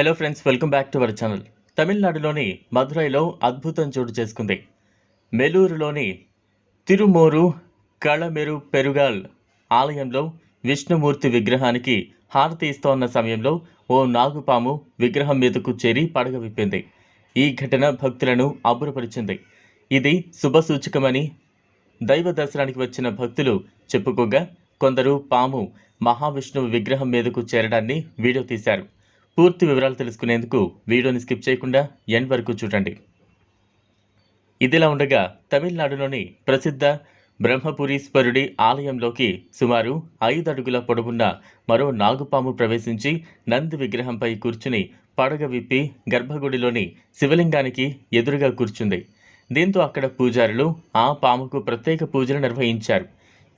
Hello friends welcome back to our channel తమిళనాడులోని మధురైలో అద్భుతం చోటు చేసుకుంది మెలూరులోని తిరుమూరు కళమెరు పెరుగాల్ ఆలయంలో విష్ణుమూర్తి విగ్రహానికి హారతి ఇస్తోన్న సమయంలో ఓ నాగుపాము విగ్రహం మీదకు చేరి పడగ విప్పింది ఈ ఘటన భక్తులను అబ్బురపరిచింది ఇది శుభసూచకమని దైవ దర్శనానికి వచ్చిన భక్తులు చెప్పుకోగా కొందరు పాము మహావిష్ణువు విగ్రహం మీదకు చేరడాన్ని వీడియో తీశారు పూర్తి వివరాలు తెలుసుకునేందుకు వీడియోని స్కిప్ చేయకుండా ఎండ్ వరకు చూడండి. ఇదిలా ఉండగా తమిళనాడులోని ప్రసిద్ధ బ్రహ్మపురీశ్వరుడి ఆలయంలోకి సుమారు ఐదు అడుగుల పొడవున్న మరో నాగుపాము ప్రవేశించి నంది విగ్రహంపై కూర్చుని పడగ విప్పి గర్భగుడిలోని శివలింగానికి ఎదురుగా కూర్చుంది. దీంతో అక్కడ పూజారులు ఆ పాముకు ప్రత్యేక పూజలు నిర్వహించారు.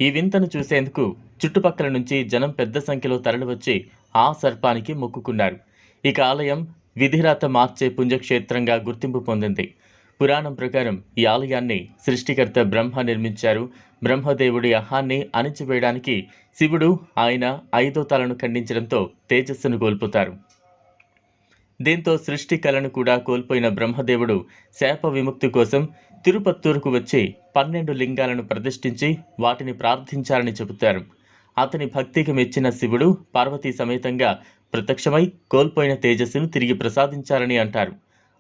ఈ వింతను చూసేందుకు చుట్టుపక్కల నుంచి జనం పెద్ద సంఖ్యలో తరలివచ్చి ఆ సర్పానికి మొక్కుకున్నారు. ఇక ఆలయం విధిరాత మార్చే పుణ్యక్షేత్రంగా గుర్తింపు పొందింది. పురాణం ప్రకారం ఈ ఆలయాన్ని సృష్టికర్త బ్రహ్మ నిర్మించారు. బ్రహ్మదేవుడి అహాన్ని అణిచివేయడానికి శివుడు ఆయన ఐదో తలను ఖండించడంతో తేజస్సును కోల్పోతారు. దీంతో సృష్టి కళను కూడా కోల్పోయిన బ్రహ్మదేవుడు శాప విముక్తి కోసం తిరుపత్తూరుకు వచ్చి పన్నెండు లింగాలను ప్రతిష్ఠించి వాటిని ప్రార్థించాలని చెబుతారు. అతని భక్తికి మెచ్చిన శివుడు పార్వతీ సమేతంగా ప్రత్యక్షమై కోల్పోయిన తేజస్సును తిరిగి ప్రసాదించారని అంటారు.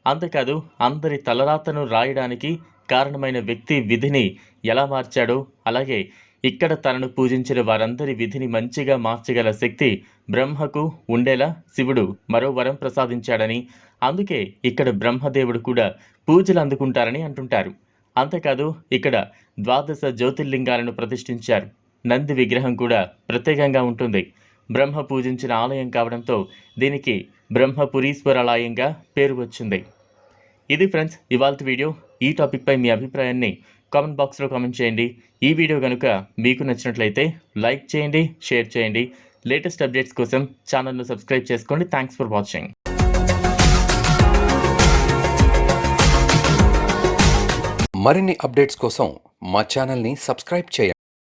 అంతేకాదు అందరి తలరాతను రాయడానికి కారణమైన వ్యక్తి విధిని ఎలా మార్చాడో అలాగే ఇక్కడ తనను పూజించిన వారందరి విధిని మంచిగా మార్చగల శక్తి బ్రహ్మకు ఉండేలా శివుడు మరో వరం ప్రసాదించాడని అందుకే ఇక్కడ బ్రహ్మదేవుడు కూడా పూజలు అందుకుంటారని అంటుంటారు. అంతేకాదు ఇక్కడ ద్వాదశ జ్యోతిర్లింగాలను ప్రతిష్ఠించారు. నంది విగ్రహం కూడా ప్రత్యేకంగా ఉంటుంది. బ్రహ్మ పూజించిన ఆలయం కావడంతో దీనికి బ్రహ్మపురీశ్వరాలయంగా పేరు వచ్చింది. ఇది ఫ్రెండ్స్ ఇవాళ వీడియో. ఈ టాపిక్పై మీ అభిప్రాయాన్ని కామెంట్ బాక్స్లో కామెంట్ చేయండి. ఈ వీడియో కనుక మీకు నచ్చినట్లయితే లైక్ చేయండి షేర్ చేయండి. లేటెస్ట్ అప్డేట్స్ కోసం ఛానల్ను సబ్స్క్రైబ్ చేసుకోండి. Thanks for watching. మరిన్ని అప్డేట్స్ కోసం మా ఛానల్ని సబ్స్క్రైబ్ చేయండి.